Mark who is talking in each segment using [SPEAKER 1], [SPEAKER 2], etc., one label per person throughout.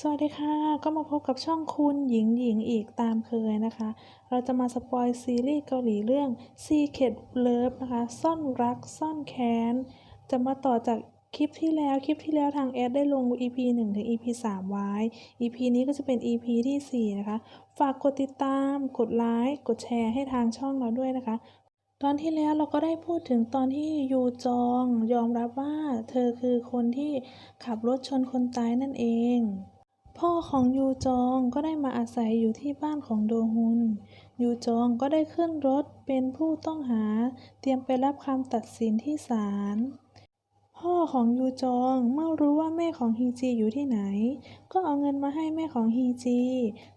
[SPEAKER 1] สวัสดีค่ะ ก็มาพบกับช่องคุณหญิงหญิงอีกตามเคยนะคะ เราจะมาสปอยซีรีส์เกาหลีเรื่อง Secret Love นะคะ ซ่อนรักซ่อนแค้น จะมาต่อจากคลิปที่แล้ว คลิปที่แล้วทางแอดได้ลง EP 1 ถึง EP 3 ไว้ EP นี้ก็จะเป็น EP ที่ 4 นะคะ ฝากกดติดตาม กดไลค์ กดแชร์ให้ทางช่องเราด้วยนะคะ ตอนที่แล้วเราก็ได้พูดถึงตอนที่ยูจองยอมรับว่า เธอคือคนที่ขับรถชนคนตายนั่นเอง พ่อของยูจองก็ได้มาอาศัยอยู่ที่บ้านของโดฮุน ยูจองก็ได้ขึ้นรถเป็นผู้ต้องหา เตรียมไปรับคำตัดสินที่ศาล พ่อของยูจองเมื่อรู้ว่าแม่ของฮีจีอยู่ที่ไหน ก็เอาเงินมาให้แม่ของฮีจี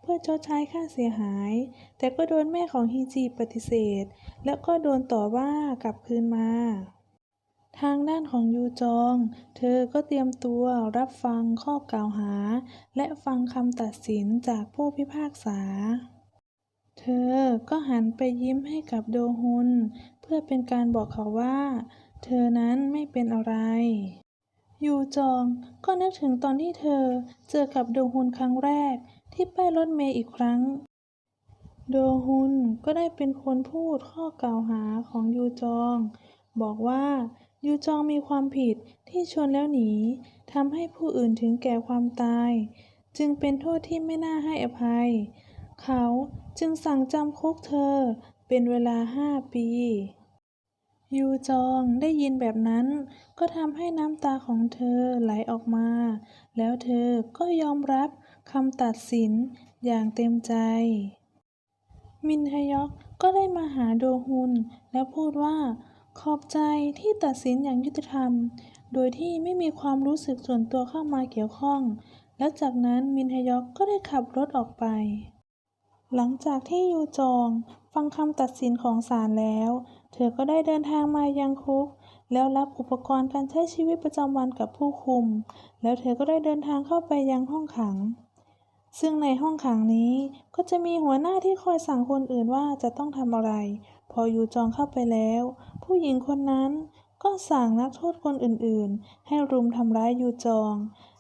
[SPEAKER 1] เพื่อชดใช้ค่าเสียหาย แต่ก็โดนแม่ของฮีจีปฏิเสธ แล้วก็โดนต่อว่ากลับคืนมา ทางด้านของยูจอง เธอก็เตรียมตัวรับฟังข้อกล่าวหา และฟังคำตัดสินจากผู้พิพากษา เธอก็หันไปยิ้มให้กับโดฮุน เพื่อเป็นการบอกเขาว่า เธอนั้นไม่เป็นอะไร ยูจองก็นึกถึงตอนที่เธอเจอกับโดฮุนครั้งแรก ที่ป้ายรถเมล์อีกครั้ง โดฮุนก็ได้เป็นคนพูดข้อกล่าวหาของยูจอง บอกว่า ยูจองมีความผิดที่ชนแล้วหนีทำให้ผู้อื่นถึงแก่ความตาย จึงเป็นโทษที่ไม่น่าให้อภัย เขาจึงสั่งจำคุกเธอเป็นเวลาห้าปี ยูจองได้ยินแบบนั้น ก็ทำให้น้ำตาของเธอไหลออกมา แล้วเธอก็ยอมรับคำตัดสินอย่างเต็มใจ มินฮยอกก็ได้มาหาโดฮุนแล้วพูดว่า ขอบใจที่ตัดสินอย่างยุติธรรม โดยที่ไม่มีความรู้สึกส่วนตัวเข้ามาเกี่ยวข้อง แล้วจากนั้นมินฮยอกก็ได้ขับรถออกไป หลังจากที่ยูจองฟังคำตัดสินของศาลแล้ว เธอก็ได้เดินทางมายังคุก แล้วรับอุปกรณ์การใช้ชีวิตประจำวันกับผู้คุม แล้วเธอก็ได้เดินทางเข้าไปยังห้องขัง ซึ่งในห้องขังนี้ก็จะมีหัวหน้าที่คอยสั่งคนอื่นว่าจะต้องทำอะไร พอยูจองเข้าไปแล้ว ผู้หญิงคนนั้นก็สั่งนักโทษคนอื่นๆ ให้รุมทำร้ายยูจอง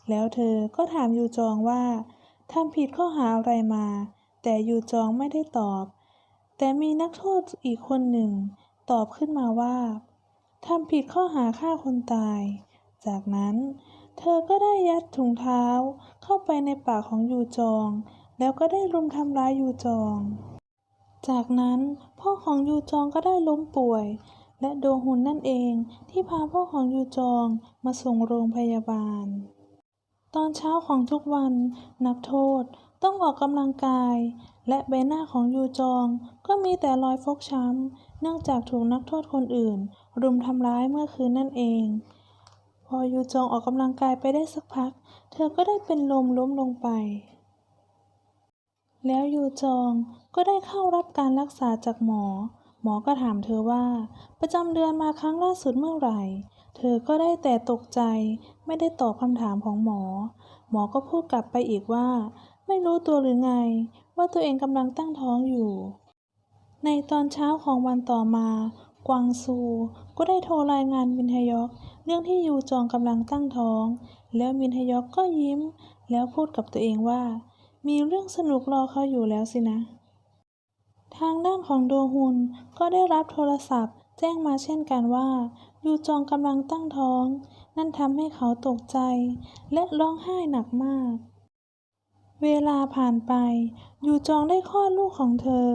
[SPEAKER 1] แล้วเธอก็ถามยูจองว่าทำผิดข้อหาอะไรมา แต่ยูจองไม่ได้ตอบ แต่มีนักโทษอีกคนหนึ่ง ตอบขึ้นมาว่าทำผิดข้อหาฆ่าคนตาย จากนั้น เธอก็ได้ยัดถุงเท้าเข้าไปในปากของยูจอง แล้วก็ได้รุมทำร้ายยูจอง จากนั้นพ่อของยูจองก็ได้ล้มป่วย และโดฮุนนั่นเองที่พาพ่อของยูจองมาส่งโรงพยาบาล ตอนเช้าของทุกวันนักโทษต้องออกกำลังกาย และใบหน้าของยูจองก็มีแต่รอยฟกช้ำ เนื่องจากถูกนักโทษคนอื่น รุมทำร้ายเมื่อคืนนั่นเอง พอยูจองออกกำลังกายไปได้สักพัก เธอก็ได้เป็นลมล้มลงไป แล้วยูจอง ก็ได้เข้ารับการรักษาจากหมอ หมอก็ถามเธอว่า ประจำเดือนมาครั้งล่าสุดเมื่อไหร่ เธอก็ได้แต่ตกใจ ไม่ได้ตอบคำถามของหมอ หมอก็พูดกลับไปอีกว่า ไม่รู้ตัวหรือไง ว่าตัวเองกำลังตั้งท้องอยู่ ในตอนเช้าของวันต่อมา กวางซู ก็ได้โทรรายงานมินฮยอกเรื่องที่ยูจองกำลังตั้งท้อง แล้วมินฮยอกก็ยิ้ม แล้วพูดกับตัวเองว่า มีเรื่องสนุกรอเขาอยู่แล้วสินะ ทางด้านของโดฮุนก็ได้รับโทรศัพท์ แจ้งมาเช่นกันว่ายูจองกำลังตั้งท้อง นั่นทำให้เขาตกใจ และร้องไห้หนักมาก เวลาผ่านไป ยูจองได้คลอดลูกของเธอ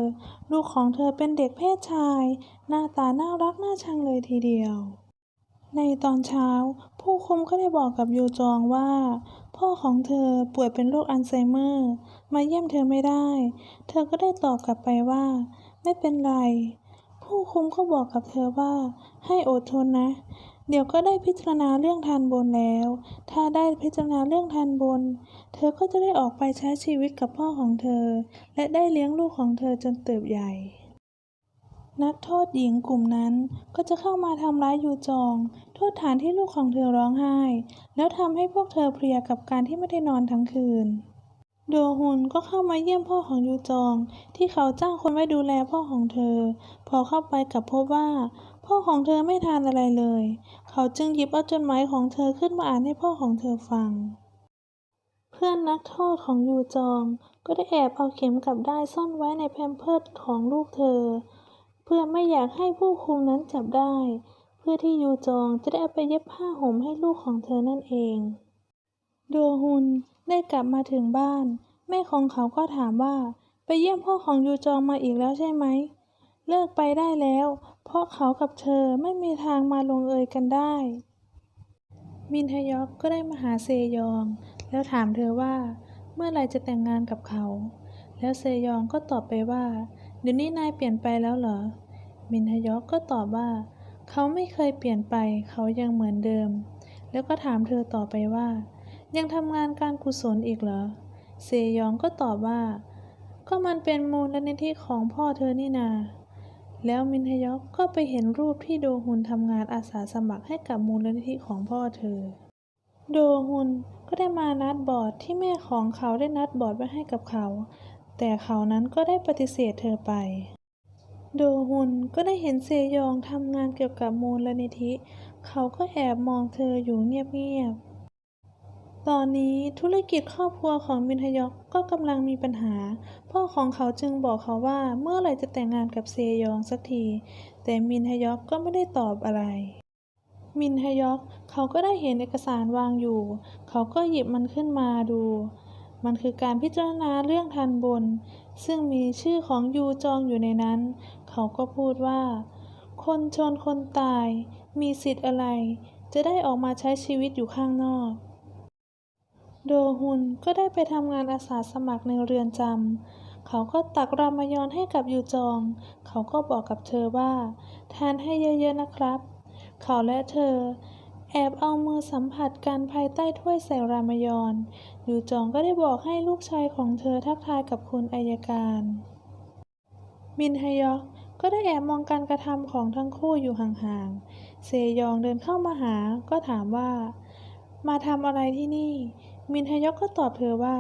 [SPEAKER 1] ลูกของเธอเป็นเด็กเพศชาย หน้าตาน่ารักน่าชังเลยทีเดียว ในตอนเช้า ผู้คุมก็ได้บอกกับยูจองว่า พ่อของเธอป่วยเป็นโรคอัลไซเมอร์ มาเยี่ยมเธอไม่ได้ เธอก็ได้ตอบกลับไปว่า ไม่เป็นไร ผู้คุมก็บอกกับเธอว่า ให้อดทนนะ เดี๋ยวก็ได้พิจารณาเรื่องทานบนแล้ว ถ้าได้พิจารณาเรื่องทานบน เธอก็จะได้ออกไปใช้ชีวิตกับพ่อของเธอ และได้เลี้ยงลูกของเธอจนเติบใหญ่ นักโทษหญิงกลุ่มนั้นก็จะเข้ามาทำร้ายยูจอง โทษฐานที่ลูกของเธอร้องไห้ แล้วทำให้พวกเธอเพลียกับการที่ไม่ได้นอนทั้งคืน โดฮุนก็เข้ามาเยี่ยมพ่อของยูจอง ที่เขาจ้างคนไว้ดูแลพ่อของเธอ พอเข้าไปกับพบว่า พ่อของเธอไม่ทานอะไรเลย เขาจึงหยิบเอาจดหมายของเธอขึ้นมาอ่านให้พ่อของเธอฟัง เพื่อนนักโทษของยูจอง ก็ได้แอบเอาเข็มกลับด้ซ่อนไว้ในแพมเพิร์สของลูกเธอ พื่อไม่อยากให้ผู้คุมนั้นจับได้ เพื่อที่ยูจองจะได้เอาไปเย็บผ้าห่มให้ลูกของเธอนั่นเองโดฮุนได้กลับมาถึงบ้าน แม่ของเขาก็ถามว่า ไปเยี่ยมพ่อของยูจองมาอีกแล้วใช่ไหม เลิกไปได้แล้ว เพราะเขากับเธอไม่มีทางมาลงเอยกันได้ มินฮยอกก็ได้มาหาเซยอง แล้วถามเธอว่า เมื่อไหรจะแต่งงานกับเขา แล้วเซยองก็ตอบไปว่าเดี๋ยวนี้นายเปลี่ยนไปแล้วเหรอ มินฮยอกก็ตอบว่า เขาไม่เคยเปลี่ยนไป เขายังเหมือนเดิม แล้วก็ถามเธอต่อไปว่า ยังทำงานการกุศลอีกเหรอ เซยองก็ตอบว่า ก็มันเป็นมูลนิธิของพ่อเธอนี่นา แล้วมินฮยอกก็ไปเห็นรูปที่โดฮุนทำงานอาสาสมัครให้กับมูลนิธิของพ่อเธอ โดฮุนก็ได้มานัดบอร์ดที่แม่ของเขาได้นัดบอร์ดไว้ให้กับเขา แต่เขานั้นก็ได้ปฏิเสธเธอไป โดฮุนก็ได้เห็นเซยองทำงานเกี่ยวกับมูลนิธิ เขาก็แอบมองเธออยู่เงียบๆ ตอนนี้ธุรกิจครอบครัวของมินฮยอกก็กำลังมีปัญหา พ่อของเขาจึงบอกเขาว่าเมื่อไหร่จะแต่งงานกับเซยองสักที แต่มินฮยอกก็ไม่ได้ตอบอะไร มินฮยอกเขาก็ได้เห็นเอกสารวางอยู่ เขาก็หยิบมันขึ้นมาดู มันคือการพิจารณาเรื่องทันบน ซึ่งมีชื่อของยูจองอยู่ในนั้น เขาก็พูดว่า คนชนคนตาย มีสิทธิ์อะไร จะได้ออกมาใช้ชีวิตอยู่ข้างนอก โดฮุนก็ได้ไปทำงานอาสาสมัครในเรือนจำ เขาก็ตักรามยอนให้กับยูจอง เขาก็บอกกับเธอว่า ทานให้เยอะๆนะครับ เขาและเธอ แอบเอามือสัมผัสกันภายใต้ถ้วยใส่รามยอนยูจองก็ได้บอกให้ลูกชายของเธอทักทายกับคุณอายการ มินฮยอกก็ได้แอบมองการกระทำของทั้งคู่อยู่ห่างๆ เซยองเดินเข้ามาหา ก็ถามว่า มาทำอะไรที่นี่ มินฮยอกก็ตอบเธอว่า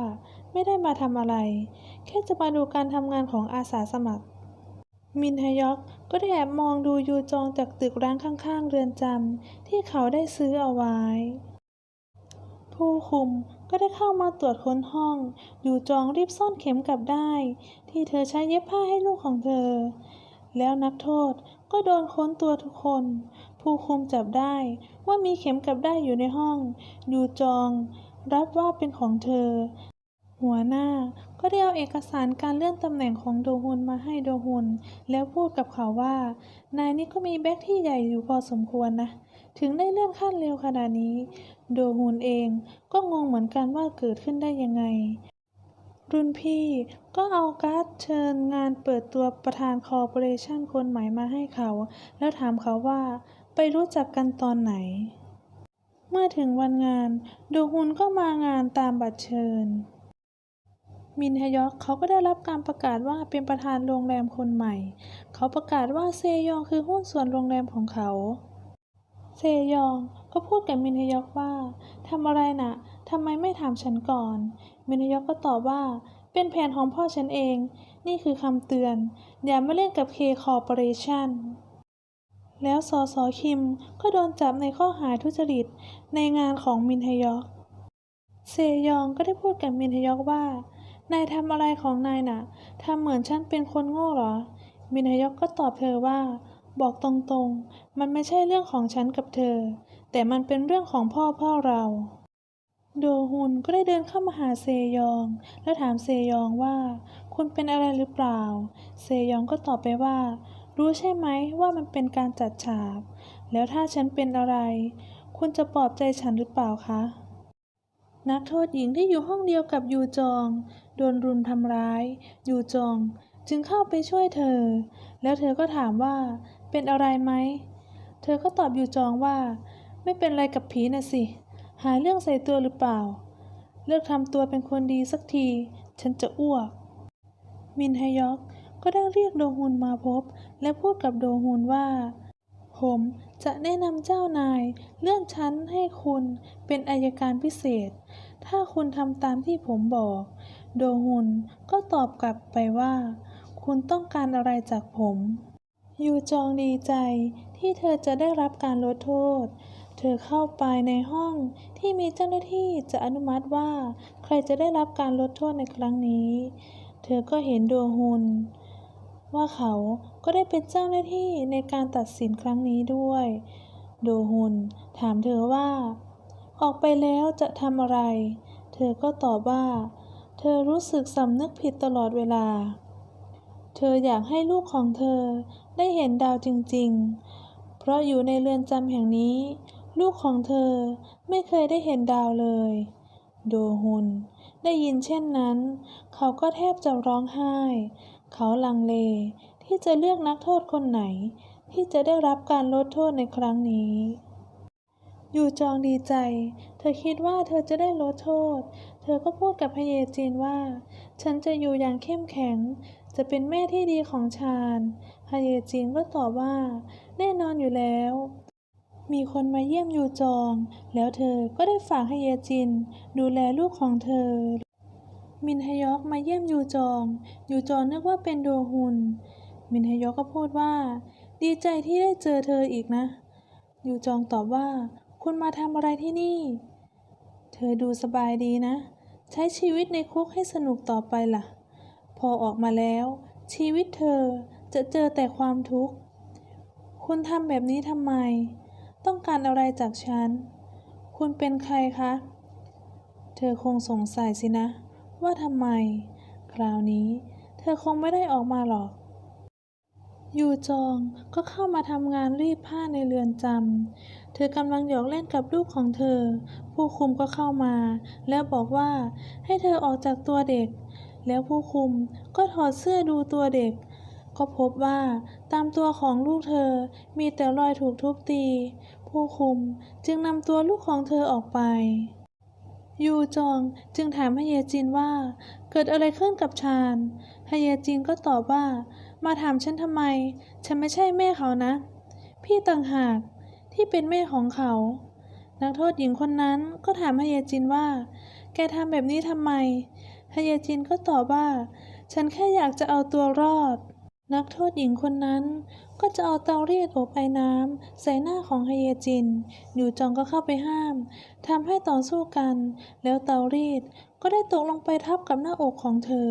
[SPEAKER 1] ไม่ได้มาทำอะไร แค่จะมาดูการทำงานของอาสาสมัคร มินฮยอกก็ได้แอบมองดูยูจองจากตึกร้างข้างๆ เรือนจำที่เขาได้ซื้อเอาไว้ ผู้คุมก็ได้เข้ามาตรวจค้นห้อง ยูจองรีบซ่อนเข็มกลับได้ ที่เธอใช้เย็บผ้าให้ลูกของเธอ แล้วนักโทษก็โดนค้นตัวทุกคน ผู้คุมจับได้ว่ามีเข็มกลับได้อยู่ในห้อง ยูจอง รับว่าเป็นของเธอ หัวหน้า ก็ได้เอาเอกสารการเลื่อนตำแหน่งของโดฮุนมาให้โดฮุนแล้วพูดกับเขาว่า นายนี่ก็มีแบ็คที่ใหญ่อยู่พอสมควรนะ ถึงได้เลื่อนขั้นเร็วขนาดนี้ โดฮุนเองก็งงเหมือนกันว่าเกิดขึ้นได้ยังไง รุ่นพี่ก็เอาการ์ดเชิญงานเปิดตัวประธานคอร์ปอเรชันคนใหม่มาให้เขา แล้วถามเขาว่าไปรู้จักกันตอนไหน เมื่อถึงวันงาน โดฮุนก็มางานตามบัตรเชิญ มินฮยอกเขาก็ได้รับการประกาศว่าเป็นประธานโรงแรมคนใหม่ เขาประกาศว่าเซยองคือหุ้นส่วนโรงแรมของเขา เซยองก็พูดกับมินฮยอกว่าทำอะไรนะ่ะทำไมไม่ถามฉันก่อน มินฮยอกก็ตอบว่า เป็นแผนของพ่อฉันเอง นี่คือคำเตือน อย่ามาเล่นกับเคคอร์ปอเรชั่นแล้วสอสอคิมก็โดนจับในข้อหาทุจริตในงานของมินฮยอก เซยองก็ได้พูดกับมินฮยอกว่า นายทำอะไรของนายน่ะทำเหมือนฉันเป็นคนโง่เหรอ มินฮยอกก็ตอบเธอว่า บอกตรงๆ มันไม่ใช่เรื่องของฉันกับเธอ แต่มันเป็นเรื่องของพ่อพ่อเรา โดฮุนก็ได้เดินเข้ามาหาเซยอง แล้วถามเซยองว่า คุณเป็นอะไรหรือเปล่า เซยองก็ตอบไปว่า รู้ใช่ไหมว่ามันเป็นการจัดฉาก แล้วถ้าฉันเป็นอะไร คุณจะปลอบใจฉันหรือเปล่าคะ นักโทษหญิงที่อยู่ห้องเดียวกับยูจองโดนรุมทำร้ายยูจองจึงเข้าไปช่วยเธอ แล้วเธอก็ถามว่าเป็นอะไรไหม เธอก็ตอบยูจองว่า ไม่เป็นไรกับผีน่ะสิ หาเรื่องใส่ตัวหรือเปล่า เลิกทำตัวเป็นคนดีสักที ฉันจะอ้วก มินฮยอกก็ได้เรียกโดฮุนมาพบ และพูดกับโดฮุนว่า มจะแนะนำเจ้านายเลื่อนชั้นให้คุณเป็นอายการพิเศษ ถ้าคุณทำตามที่ผมบอก โดฮุนก็ตอบกลับไปว่า คุณต้องการอะไรจากผม ยูจองดีใจที่เธอจะได้รับการลดโทษ เธธอเข้าไปในห้องที่มีเจ้าหน้าที่จะอนุมัติว่า ใครจะได้รับการลดโทษในครั้งนี้ เธอก็เห็นโดฮุน ว่าเขาก็ได้เป็นเจ้าหน้าที่ในการตัดสินครั้งนี้ด้วย โดฮุนถามเธอว่า ออกไปแล้วจะทำอะไร เธอก็ตอบว่า เธอรู้สึกสำนึกผิดตลอดเวลา เธออยากให้ลูกของเธอได้เห็นดาวจริงๆ เพราะอยู่ในเรือนจำแห่งนี้ ลูกของเธอไม่เคยได้เห็นดาวเลย โดฮุนได้ยินเช่นนั้น เขาก็แทบจะร้องไห้ เขาลังเลที่จะเลือกนักโทษคนไหน ที่จะได้รับการลดโทษในครั้งนี้ยูจองดีใจ เธอคิดว่าเธอจะได้ลดโทษ เธอก็พูดกับพระเยจีนว่า ฉันจะอยู่อย่างเข้มแข็ง จะเป็นแม่ที่ดีของชาญพระเยจีนก็ตอบว่า แน่นอนอยู่แล้วมีคนมาเยี่ยมยูจอง แล้วเธอก็ได้ฝากให้เยจิน ดูแลลูกของเธอ มินฮยอกมาเยี่ยมยูจอง ยูจองนึกว่าเป็นโดฮุน มินฮยอกก็พูดว่า ดีใจที่ได้เจอเธออีกนะ ยูจองตอบว่า คุณมาทำอะไรที่นี่ เธอดูสบายดีนะ ใช้ชีวิตในคุกให้สนุกต่อไปล่ะ พอออกมาแล้ว ชีวิตเธอจะเจอแต่ความทุกข์ คุณทำแบบนี้ทำไม ต้องการอะไรจากฉัน คุณเป็นใครคะ เธอคงสงสัยสินะ ว่าทำไม คราวนี้ เธอคงไม่ได้ออกมาหรอก ยูจองก็เข้ามาทำงานรีดผ้าในเรือนจำ เธอกำลังหยอกเล่นกับลูกของเธอ ผู้คุมก็เข้ามา แล้วบอกว่าให้เธอออกจากตัวเด็ก แล้วผู้คุมก็ถอดเสื้อดูตัวเด็ก ก็พบว่าตามตัวของลูกเธอมีแต่รอยถูกทุบตี ผู้คุมจึงนำตัวลูกของเธอออกไป ยูจองจึงถามฮเยจินว่า เกิดอะไรขึ้นกับชาญฮเยจินก็ตอบว่า มาถามฉันทำไม ฉันไม่ใช่แม่เขานะ พี่ต่างหากที่เป็นแม่ของเขา นักโทษหญิงคนนั้นก็ถามฮเยจินว่า แกทำแบบนี้ทำไมฮเยจินก็ตอบว่า ฉันแค่อยากจะเอาตัวรอด นักโทษหญิงคนนั้นก็จะเอาเตารีดอบไอน้ำใส่หน้าของฮเยจิน อยู่จองก็เข้าไปห้ามทำให้ต่อสู้กัน แล้วเตารีดก็ได้ตกลงไปทับกับหน้าอกของเธอ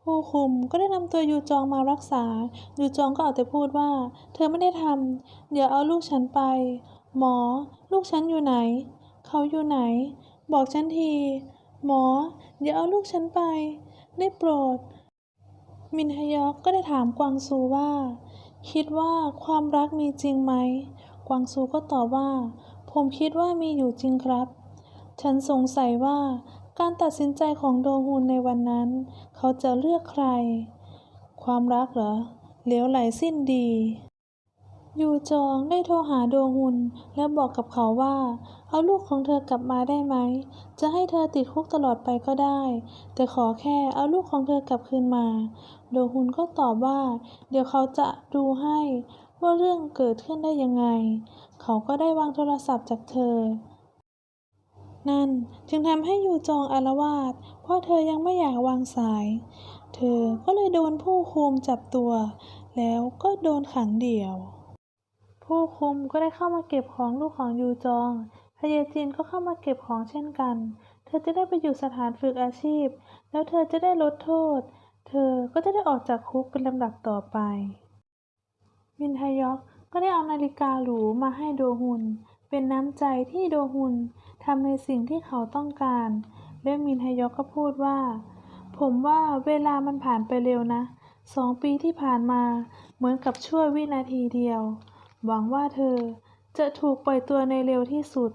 [SPEAKER 1] ผู้คุมก็ได้นำตัวยูจองมารักษา ยูจองก็เอาแต่พูดว่า เธอไม่ได้ทำเดี๋ยวเอาลูกฉันไป หมอ ลูกฉันอยู่ไหน เขาอยู่ไหน บอกฉันที หมอ เดี๋ยวเอาลูกฉันไป ได้โปรด มินฮยอกก็ได้ถามกวางซูว่า คิดว่าความรักมีจริงไหม กวางซูก็ตอบว่า ผมคิดว่ามีอยู่จริงครับ ฉันสงสัยว่าการตัดสินใจของโดฮุนในวันนั้น เขาจะเลือกใคร ความรักเหรอเลี้ยวไหลสิ้นดี ยูจองได้โทรหาโดฮุนและบอกกับเขาว่า เอาลูกของเธอกลับมาได้ไหม จะให้เธอติดคุกตลอดไปก็ได้ แต่ขอแค่เอาลูกของเธอกลับคืนมาโดฮุนก็ตอบว่า เดี๋ยวเขาจะดูให้ว่าเรื่องเกิดขึ้นได้ยังไง เขาก็ได้วางโทรศัพท์จากเธอ นั่นจึงทำให้ยูจองอาละวาดเพราะเธอยังไม่อยากวางสาย เธอก็เลยโดนผู้คุมจับตัว แล้วก็โดนขังเดี่ยว ผู้คุมก็ได้เข้ามาเก็บของลูกของยูจองพเยจินก็เข้ามาเก็บของเช่นกัน เธอจะได้ไปอยู่สถานฝึกอาชีพ แล้วเธอจะได้ลดโทษ เธอก็จะได้ออกจากคุกเป็นลำดับต่อไป มินฮยอกก็ได้เอานาฬิกาหรูมาให้โดฮุน เป็นน้ำใจที่โดฮุนทำในสิ่งที่เขาต้องการ และมินฮยอกก็พูดว่า ผมว่าเวลามันผ่านไปเร็วนะ สองปีที่ผ่านมาเหมือนกับชั่ววินาทีเดียว หวังว่าเธอจะถูกปล่อยตัวในเร็วที่สุด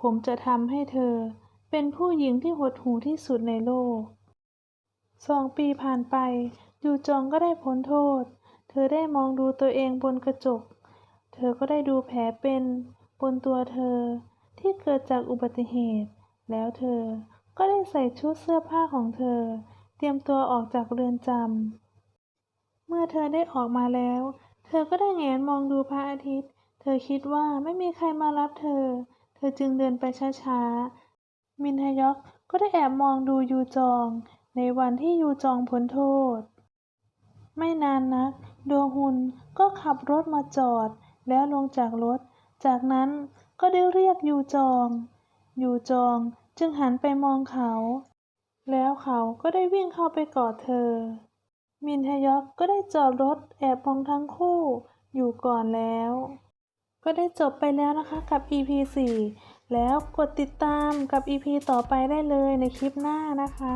[SPEAKER 1] ผมจะทำให้เธอเป็นผู้หญิงที่หดหู่ที่สุดในโลก สองปีผ่านไปยูจองก็ได้พ้นโทษ เธอได้มองดูตัวเองบนกระจก เธอก็ได้ดูแผลเป็นบนตัวเธอที่เกิดจากอุบัติเหตุ แล้วเธอก็ได้ใส่ชุดเสื้อผ้าของเธอ เตรียมตัวออกจากเรือนจำ เมื่อเธอได้ออกมาแล้ว เธอก็ได้แงนมองดูพระอาทิตย์ เธอคิดว่าไม่มีใครมารับเธอ เธอจึงเดินไปช้าๆ มินฮยอกก็ได้แอบมองดูยูจอง ในวันที่ยูจองพ้นโทษ ไม่นานนัก โดฮุนก็ขับรถมาจอด แล้วลงจากรถ จากนั้นก็ได้เรียกยูจอง ยูจองจึงหันไปมองเขา แล้วเขาก็ได้วิ่งเข้าไปกอดเธอ มินฮยอกก็ได้จอดรถแอบมองทั้งคู่อยู่ก่อนแล้ว ก็ได้จบไปแล้วนะคะกับ EP 4 แล้วกดติดตามกับ EP ต่อไปได้เลยในคลิปหน้านะคะ